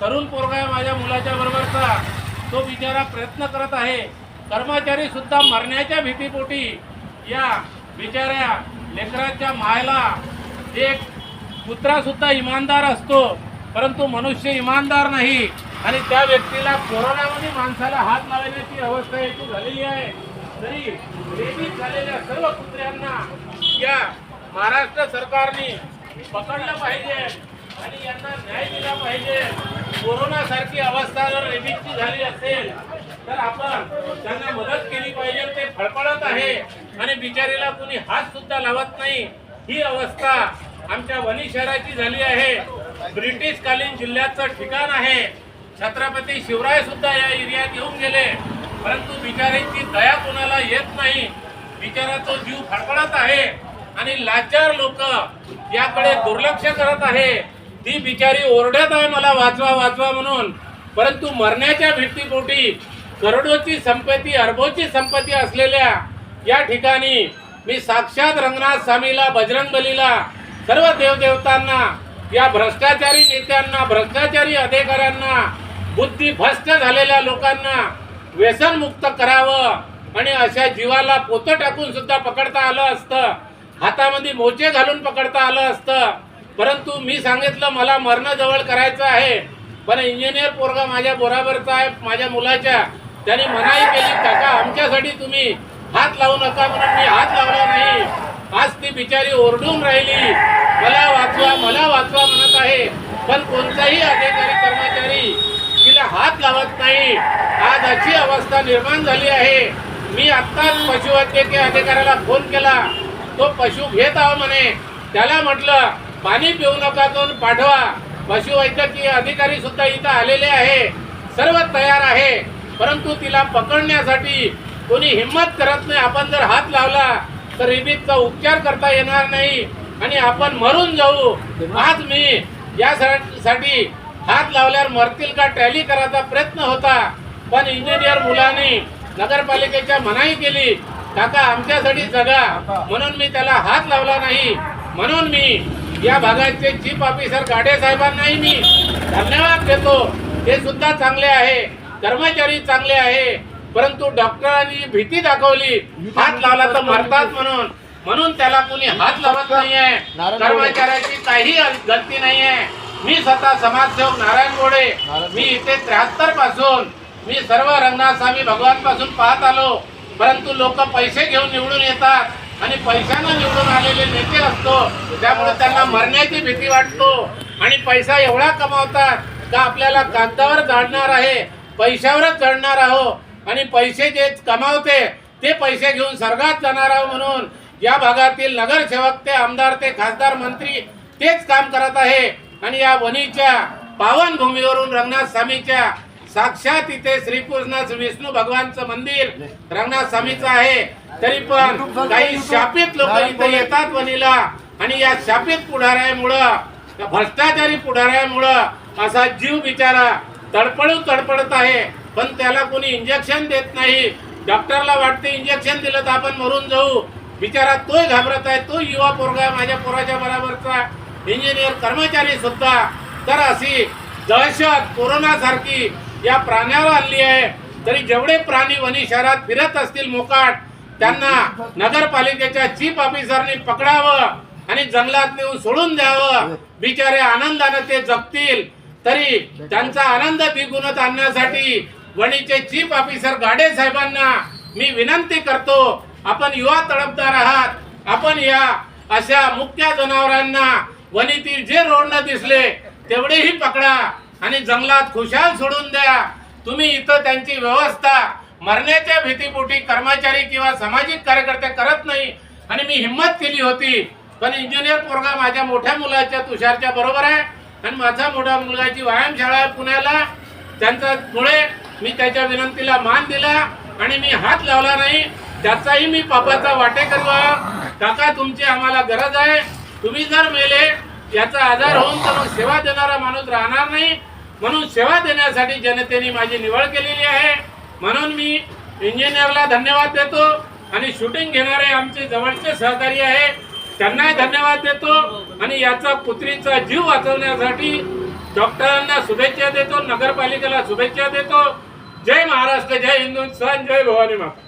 तरुण पोरगा आहे माझ्या मुलाच्या बरोबरचा. तो बिचारा प्रयत्न करत आहे. कर्मचारी सुद्धा मरण्याच्या भीतीपोटी या बिचाऱ्या लेकराच्या मायला एक कुत्रासुद्धा इमानदार असतो. परंतु मनुष्य इमानदार नाही. आणि त्या व्यक्तीला कोरोनामध्ये माणसाला हात लावण्याची अवस्था याची झालेली आहे. तरी प्रेमित झालेल्या सर्व कुत्र्यांना या महाराष्ट्र सरकारने पकडलं पाहिजे आणि यांना न्याय दिला पाहिजे. कोरोना सारखी अवस्था जर रेबीजची झाली असेल तर आपण त्यांना मदत केली पाहिजे ते फळफळत आहे. आणि बिचारीला कुणी हात सुद्धा लावत नाही. ही अवस्था आमच्या वणी शहराची झाली आहे. ब्रिटिश कालीन जिल्ह्याचं ठिकाण आहे. छत्रपती शिवराय सुद्धा या एरियात येऊन गेले. परंतु बिचारीची दया कोणाला येत नाही. बिचारा तो जीव फडफडत आहे. आणि लाचार लोक याकडे दुर्लक्ष करत आहे. ती बिचारी ओरडत आहे मला वाचवा वाचवा म्हणून. परंतु मरण्याच्या भीतीपोटी करोडोची संपत्ती अरबोची संपत्ती असलेल्या या ठिकाणी मी साक्षात रंगनाथ स्वामीला बजरंग बलीला सर्व देवदेवतांना या भ्रष्टाचारी नेत्यांना भ्रष्टाचारी अधिकाऱ्यांना बुद्धिभ्रष्ट झालेल्या लोकांना व्यसनमुक्त करावं आणि अशा जीवाला पोतं टाकून सुद्धा पकडता आलं असतं. हातामध्ये मोचे घालून पकडता आलं असतं. परंतु मी सांगितलं मला मरणं जवळ करायचं आहे. पण इंजिनियर पोरगा माझ्या बरोबरचा आहे माझ्या मुलाच्या. त्याने मनाई केली काका आमच्यासाठी तुम्ही हात लावू नका म्हणून मी हात लावला नाही. आज ती बिचारी ओरडून राहिली. मला वाचवा मला वाचवा म्हणत आहे. पण कोणताही अधिकारी कर्मचारी तिला हात लावत नाही. आज अशी अवस्था निर्माण झाली आहे. मी आत्ताच पशुवैद्यकीय अधिकाऱ्याला फोन केला. तो पशु घेत आहो म्हणे. त्याला म्हटलं पाणी पिऊ नका करून पाठवा. पशुवैद्यकीय अधिकारी सुद्धा इथं आलेले आहे. सर्व तयार आहे. परंतु तिला पकडण्यासाठी कोणी हिंमत करत नाही. आपण जर हात लावला तर रिबीतचा उपचार करता येणार नाही आणि आपण मरून जाऊ. आज मी यासाठी हात लावल्यावर मरतील का टॅली करायचा प्रयत्न होता. पण इंजिनियर मुलांनी नगरपालिकेच्या मनाई केली काका आमच्यासाठी जगा. म्हणून मी त्याला हात लावला नाही. म्हणून मी या भागाचे चीफ ऑफिसर गाडे साहेबांनाही मी धन्यवाद देतो. ते सुद्धा चांगले आहे. कर्मचारी चांगले आहे. परंतु डॉक्टरांनी भीती दाखवली. हात लावला तर मरतात म्हणून. म्हणून त्याला कुणी हात लावत नाहीये. कर्मचाऱ्याची काही गलती नाहीये. मी स्वतः समाजसेवक नारायण गोडे. मी इथे त्र्याहत्तरपासून. मी सर्व रंगनाथ स्वामी भगवानपासून पाहत आलो. परंतु लोक पैसे घेऊन निवडून येतात. आणि पैशानं निवडून आलेले नेते असतो त्यामुळे त्यांना मरण्याची भीती वाटतो. आणि पैसा एवढा कमावतात का आपल्याला कागदावर जाणणार आहे पैशावरच चढणार आहो आणि पैसे जे कमावते ते पैसे घेऊन स्वर्गात जाणार आहो म्हणून या भागातील नगरसेवक ते आमदार ते खासदार मंत्री तेच काम करत आहे. आणि या वनीच्या पावनभूमीवरून रंगनाथ स्वामीच्या साक्षात इथे श्रीकृष्ण विष्णू भगवानचं मंदिर रंगनाथ स्वामीचं आहे. तरी पण काही शापित लोक इथे येतात वनीला. आणि या शापित पुढाऱ्यामुळं या भ्रष्टाचारी पुढाऱ्यामुळं असा जीव बिचारा तडपडू तडपडत आहे. पण त्याला कोणी इंजेक्शन देत नाही. डॉक्टरला वाटते इंजेक्शन दिलं तर आपण मरून जाऊ. बिचारा तोय घाबरत आहे तो युवा पोरगा आहे माझ्या पोराच्या बरोबरचा. इंजिनियर कर्मचारी सुद्धा. तर अशी दहशत कोरोना सारखी या प्राण्यावर आणली आहे. तरी जेवढे प्राणी वनी शहरात फिरत असतील मोकाट त्यांना नगरपालिकेच्या चीफ ऑफिसरनी पकडावं आणि जंगलात नेऊन सोडून द्यावं. बिचारे आनंदाने ते जगतील. तरी त्यांचा आनंद द्विगुणत आणण्यासाठी वणीचे चीफ ऑफिसर गाडे साहेबांना मी विनंती करतो आपण युवा तडफदार आहात. आपण या अशा मुख्य जनावरांना वनीतील जे रोडनं दिसले तेवढेही पकडा आणि जंगलात खुशाल सोडून द्या. तुम्ही इथं त्यांची व्यवस्था मरण्याच्या भीतीपोटी कर्मचारी किंवा सामाजिक कार्यकर्ते करत नाही. आणि मी हिंमत केली होती पण इंजिनियर पोरगा माझ्या मोठ्या मुलाच्या तुषारच्या बरोबर आहे. आणि माझा मोठा मुलगाची व्यायामशाळा आहे पुण्याला त्यांचा मुळे मी त्याच्या विनंतीला मान दिला आणि मी हात लावला नाही. त्याचाही मी पापाचा वाटे करवा काका तुमची आम्हाला गरज आहे. तुम्ही जर मेले याचा आजार होऊन तर मग सेवा देणारा माणूस राहणार नाही. म्हणून सेवा देण्यासाठी जनतेने माझी निवड केलेली आहे. म्हणून मी इंजिनियरला धन्यवाद देतो आणि शूटिंग घेणारे आमचे जवळचे सहकारी आहे त्यांनाही धन्यवाद देतो आणि याचा पुत्रीचा जीव वाचवण्यासाठी डॉक्टरांना शुभेच्छा देतो नगरपालिकेला शुभेच्छा देतो. जय महाराष्ट्र जय हिंदुस्थान जय भवानी माता.